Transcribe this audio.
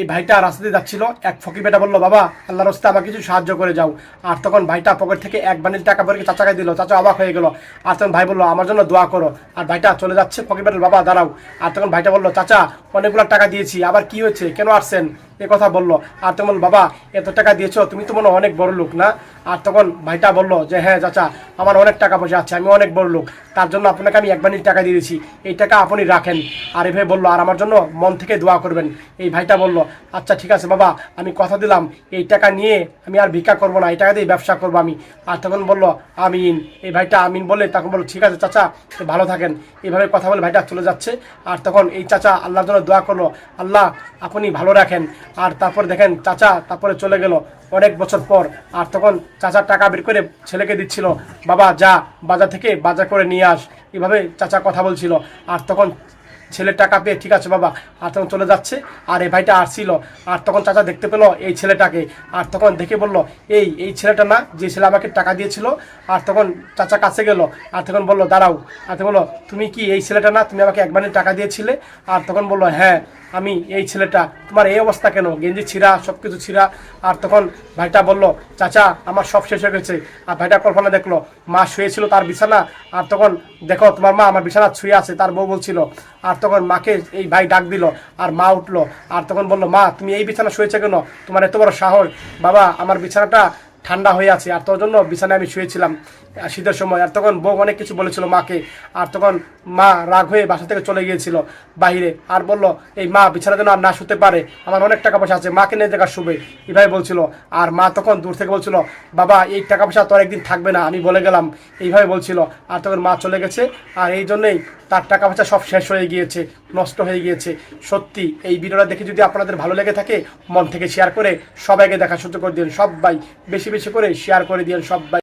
এই ভাইটা দিয়ে যাচ্ছিল। এক ফকির বেটা বলল, বাবা আল্লাহ রাস্তা আমাকে কিছু সাহায্য করে যাও। আর তখন ভাইটা পকেট থেকে এক বান্ডিল টাকা পরে চাচাকে দিল। চাচা অবাক হয়ে গেল। আর তখন ভাই বলল, আমার জন্য দোয়া করো। আর ভাইটা চলে যাচ্ছে। ফকির বেটার বাবা, দাঁড়াও। আর তখন ভাইটা বলল, চাচা, অনেকগুলো টাকা দিয়েছি, আবার কি হয়েছে? কেন আসছেন? এ কথা বলল। আর তখন বাবা, এত টাকা দিয়েছ, তুমি তো মনে অনেক বড় লোক না? আর তখন ভাইটা বলল যে হ্যাঁ চাচা, আমার অনেক টাকা পয়সা আছে, আমি অনেক বড় লোক। তার জন্য আপনাকে আমি এক বান্ডিল টাকা দিয়ে দিয়েছি। এই টাকা আপনি রাখেন। আর এভাবে বলল, আর আমার জন্য মন থেকে দোয়া করবেন। এই ভাইটা বলল আচ্ছা ঠিক আছে বাবা, আমি কথা দিলাম। এই টাকা নিয়ে আমি আর ভিক্ষা করব না, এই টাকা দিয়ে ব্যবসা করব আমি। আর তখন বলল, আমিন। এই ভাইটা আমিন বলে তখন বলল, ঠিক আছে চাচা, ভালো থাকেন। এইভাবে কথা বলে ভাইটা চলে যাচ্ছে। আর তখন এই চাচা আল্লাহর জন্য দোয়া করল, আল্লাহ, আপনি ভালো রাখেন। আর তারপর দেখেন চাচা তারপরে চলে গেল অনেক বছর পর। আর তখন চাচা টাকা বের করে ছেলেকে দিচ্ছিল, বাবা, যা, বাজার থেকে বাজার করে নিয়ে আস। এভাবে চাচা কথা বলছিল। আর তখন ছেলের টাকা পেয়ে, ঠিক আছে বাবা, আর তখন চলে যাচ্ছে। আর এই ভাইটা আসছিল, আর তখন চাচা দেখতে পেল এই ছেলেটাকে, আর তখন দেখে বলল, এই এই ছেলেটা না, যে ছেলে আমাকে টাকা দিয়েছিল, আর তখন চাচা কাছে গেল, আর তখন বলল, দাঁড়াও। আর তখন বলল, তুমি কি এই ছেলেটা না, তুমি আমাকে একবারে টাকা দিয়েছিলে? আর তখন বলল হ্যাঁ আমি এই ছেলেটা। তোমার এই অবস্থা কেন? গেঞ্জি ছিঁড়া সব কিছু ছিঁড়া। আর তখন ভাইটা বলল, চাচা, আমার সব শেষ হয়ে গেছে। আর ভাইটা কল্পনা দেখল, মা শুয়েছিল তার বিছানা। আর তখন, দেখো, তোমার মা আমার বিছানা শুয়ে আছে, তার বউ বলছিল। আর তখন মাকে এই ভাই ডাক দিল, আর মা উঠল, আর তখন বলল, মা, তুমি এই বিছানা শুয়েছে কেন? তোমার এত বড় সাহস। বাবা, আমার বিছানাটা ঠান্ডা হয়ে আছে। আর তোর জন্য বিছানায় আমি শুয়েছিলাম শীতের সময়। আর তখন বউ অনেক কিছু বলেছিল মাকে। আর তখন মা রাগ হয়ে বাসা থেকে চলে গিয়েছিল বাইরে। আর বলল, এই মা বিছানা যেন আর না শুতে পারে। আমার অনেক টাকা পয়সা আছে, মাকে নিয়ে দেখা শুবে। এইভাবে বলছিল। আর মা তখন দূর থেকে বলছিল, বাবা, এই টাকা পয়সা তোর একদিন থাকবে না, আমি বলে গেলাম। এইভাবে বলছিল। আর তখন মা চলে গেছে। আর এই জন্যই তার টাকা পয়সা সব শেষ হয়ে গিয়েছে, নষ্ট হয়ে গিয়েছে। সত্যি, এই ভিডিওটা দেখে যদি আপনাদের ভালো লেগে থাকে, মন থেকে শেয়ার করে সবাইকে দেখা সুযোগ করে দিন। সবাই বেশি বেশি বেশি করে শেয়ার করে দিন সবাই